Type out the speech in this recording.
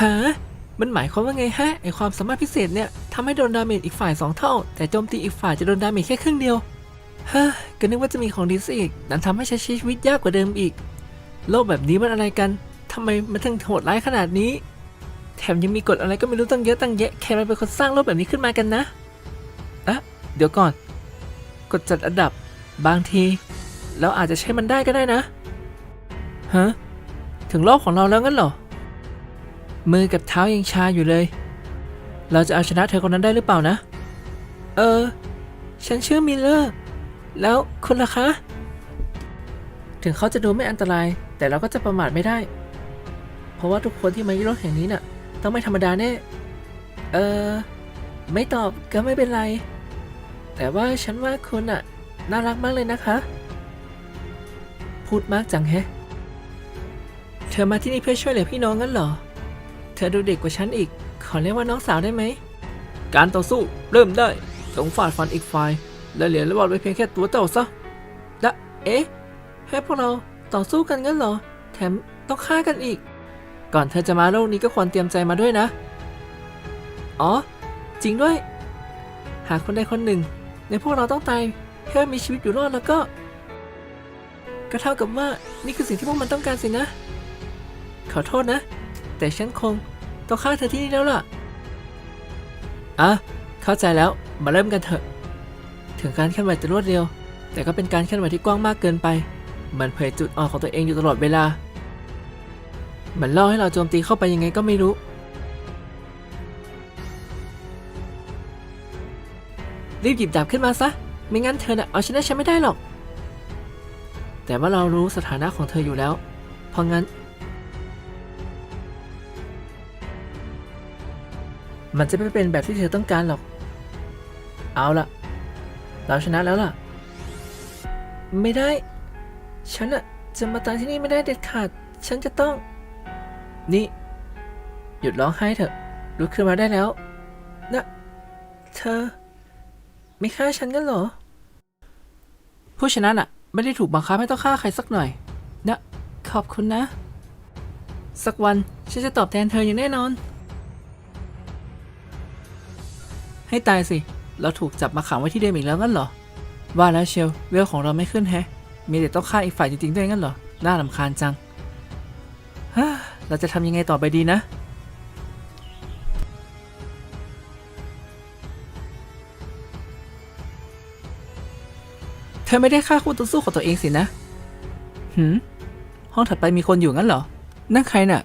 ฮะมันหมายความว่าไงฮะ ไอความสามารถพิเศษเนี่ยทำให้โดนดาเมจอีกฝ่ายสองเท่า แต่โจมตีอีกฝ่ายจะโดนดาเมจแค่ครึ่งเดียวฮะก็นึกว่าจะมีของดีซะอีกนั้นทำให้ใช้ชีวิตยากกว่าเดิมอีก โลกแบบนี้มันอะไรกันทำไมมันถึงโหดร้ายขนาดนี้ แถมยังมีกฎอะไรก็ไม่รู้ตั้งเยอะตั้งแยะ แค่มันเป็นคนสร้างโลกแบบนี้ขึ้นมากันนะ อะเดี๋ยวก่อนกฎจัดอันดับบางทีเราอาจจะใช้มันได้ก็ได้นะ ฮะ ถึงโลกของเราแล้วงั้นเหรอ มือกับเท้ายังชาอยู่เลย เราจะเอาชนะเธอคนนั้นได้หรือเปล่านะ เออ ฉันชื่อมิลเลอร์ แล้วคุณล่ะคะ ถึงเขาจะดูไม่อันตราย แต่เราก็จะประมาทไม่ได้ เพราะว่าทุกคนที่มาที่โลกแห่งนี้น่ะ ต้องไม่ธรรมดาแน่ เออ ไม่ตอบก็ไม่เป็นไร แต่ว่าฉันว่าคุณน่ะน่ารักมากเลยนะคะ พูดมากจังแฮะ เธอมาที่นี่เพื่อช่วยเหลือพี่น้องงั้นเหรอ เธอดูเด็กกว่าฉันอีก ขอเรียกว่าน้องสาวได้ไหม การต่อสู้เริ่มได้จงฟาดฟันอีกฝ่าย และเหลือระหว่างไว้เพียงแค่ตัวเจ้าซะและเอ๊ะ ให้พวกเราต่อสู้กันงั้นเหรอ แถมต้องฆ่ากันอีก ก่อนเธอจะมาโลกนี้ก็ควรเตรียมใจมาด้วยนะ อ๋อ จริงด้วย หากคนใดคนหนึ่ง ในพวกเราต้องตายเพื่อมีชีวิตอยู่รอดแล้วก็ ก็เท่ากับว่านี่คือสิ่งที่พวกมันต้องการสินะ ขอโทษนะ แต่ฉันคงต้องฆ่าเธอที่นี่แล้วล่ะอะเข้าใจแล้วมาเริ่มกันเถอะ ถึงการเคลื่อนไหวจะรวดเร็ว แต่ก็เป็นการเคลื่อนไหวที่กว้างมากเกินไป มันเผยจุดอ่อนของตัวเองอยู่ตลอดเวลา มันล่อให้เราโจมตีเข้าไปยังไงก็ไม่รู้ รีบหยิบดาบขึ้นมาซะ ไม่งั้นเธอน่ะเอาชนะฉันไม่ได้หรอก แต่ว่าเรารู้สถานะของเธออยู่แล้ว เพราะงั้น มันจะไม่เป็นแบบที่เธอต้องการหรอก เอาล่ะเราชนะแล้วล่ะ ไม่ได้ ฉันอะจะมาตายที่นี่ไม่ได้เด็ดขาด ฉันจะต้อง นี่ หยุดร้องไห้เถอะลุกขึ้นมาได้แล้ว นะ เธอ ไม่ฆ่าฉันกันเหรอ ผู้ชนะน่ะ ไม่ได้ถูกบังคับให้ต้องฆ่าใครสักหน่อย นะ ขอบคุณนะ สักวันฉันจะตอบแทนเธออย่างแน่นอน ให้ตายสิ เราถูกจับมาขังไว้ที่เดิมอีกแล้วงั้นเหรอ ว่าแล้วเชียวเวลของเราไม่ขึ้นแฮะ มีแต่ต้องฆ่าอีกฝ่ายจริงๆด้วยงั้นเหรอ น่าลำคาญจังเราจะทำยังไงต่อไปดีนะ อไม่ได้ฆ่าคู่ต่อสู้ของตัวเองสินะ หืม ห้องถัดไปมีคนอยู่งั้นเหรอ นั่นใครน่ะ